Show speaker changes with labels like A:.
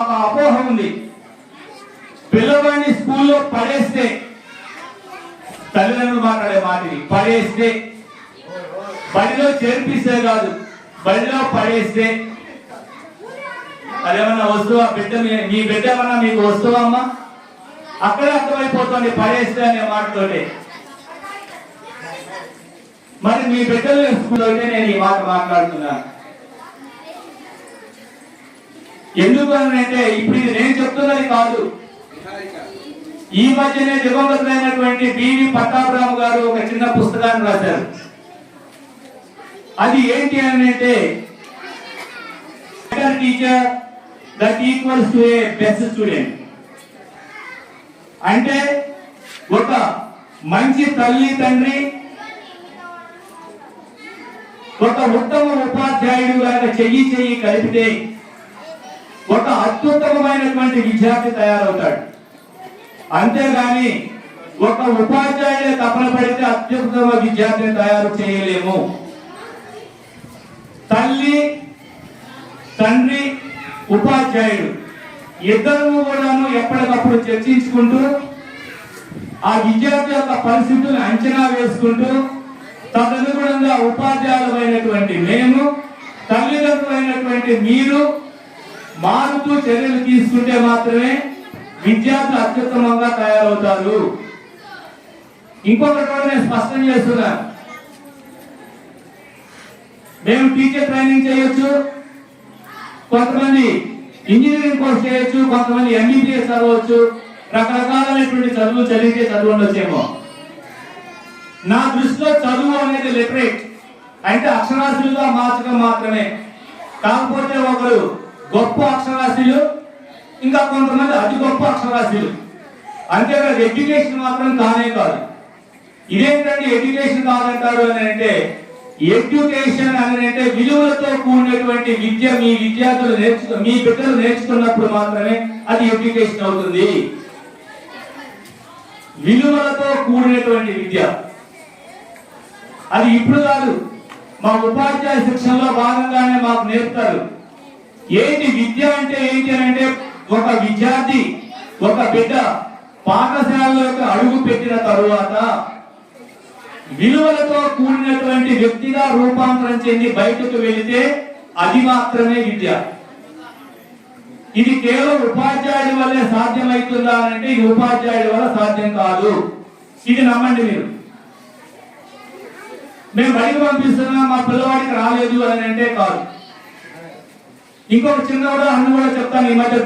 A: అపోహ ఉంది. పిల్లవాడిని స్కూల్లో పడేస్తే తల్లిదండ్రులు మాట్లాడే మాటని పడేస్తే. బడిలో చేర్పిస్తే కాదు బడిలో పడేస్తే. అదేమన్నా వస్తువా? బిడ్డ మీ- బిడ్డ ఏమన్నా మీకు వస్తువా అమ్మా? అక్కడే అర్థమైపోతుంది పడేస్తే అనే మాటతోటి. మరి మీ బిడ్డలు స్కూల్లో నేను ఈ మాట మాట్లాడుతున్నాను ఎందుకు అని అంటే ఇప్పుడు ఇది నేను చెప్తున్నది కాదు. ఈ మధ్యనే దివంగతులైనటువంటి బివి పట్టాభిరామ్ గారు ఒక చిన్న పుస్తకాన్ని రాశారు. అది ఏంటి అని అంటే teacher that equals to a best student అంటే ఒక మంచి తల్లి తండ్రి ఒక ఉత్తమ ఉపాధ్యాయుడు కనుక చెయ్యి చెయ్యి కలిపితే ఒక అత్యుత్తమమైనటువంటి విద్యార్థి తయారవుతాడు. అంతేగాని ఒక ఉపాధ్యాయుడే తపన పడితే అత్యుత్తమ విద్యార్థిని తయారు చేయలేము. తల్లి తండ్రి ఉపాధ్యాయుడు ఇద్దరు కూడాను ఎప్పటికప్పుడు చర్చించుకుంటూ ఆ విద్యార్థి యొక్క పరిస్థితులను అంచనా వేసుకుంటూ తదనుగుణంగా ఉపాధ్యాయులమైనటువంటి మేము తల్లిదండ్రులైనటువంటి మీరు మారుతూ చర్యలు తీసుకుంటే మాత్రమే విద్యార్థులు అత్యుత్తమంగా తయారవుతారు. ఇంకొకటి కూడా నేను స్పష్టం చేస్తున్నాను మేము టీచర్ ట్రైనింగ్ చేయొచ్చు కొంతమంది ఇంజనీరింగ్ కోర్స్ చేయొచ్చు కొంతమంది ఎంబీబీఎస్ చదవచ్చు రకరకాలైనటువంటి చదువు చదివితే చదువు ఉండొచ్చేమో నా దృష్టిలో చదువు అనేది లిటరేట్. అంటే అక్షరాస్యులుగా మార్చడం మాత్రమే. కాకపోతే ఒకరు గొప్ప అక్షరాస్యులు ఇంకా కొంతమంది అతి గొప్ప అక్షరాస్యులు. అంతేకాదు ఎడ్యుకేషన్ మాత్రం కానే కాదు. ఇదేంటంటే ఎడ్యుకేషన్ కాదంటారు అని అంటే ఎడ్యుకేషన్ అని అంటే విలువలతో కూడినటువంటి విద్య మీ విద్యార్థులు నేర్చు మీ బిడ్డలు నేర్చుకున్నప్పుడు మాత్రమే అది ఎడ్యుకేషన్ అవుతుంది. విలువలతో కూడినటువంటి విద్య. అది ఇప్పుడు కాదు మా ఉపాధ్యాయ శిక్షణలో భాగంగానే మాకు నేర్పుతారు. ఏంటి విద్య అంటే ఏంటి అని అంటే ఒక విద్యార్థి ఒక బిడ్డ పాఠశాలలోకి అడుగు పెట్టిన తరువాత విలువలతో కూడినటువంటి వ్యక్తిగా రూపాంతరం చెంది బయటకు వెళితే అది మాత్రమే విద్య. ఇది కేవలం ఉపాధ్యాయుడి వల్లే సాధ్యమవుతుందా అని అంటే ఇది ఉపాధ్యాయుడి వల్ల సాధ్యం కాదు. ఇది నమ్మండి మీరు. మేము బయటకు పంపిస్తున్నాం మా పిల్లవాడికి రాలేదు అని అంటే కాదు ఇంకొక చిన్న ఉదాహరణ కూడా చెప్తాను ఈ మధ్య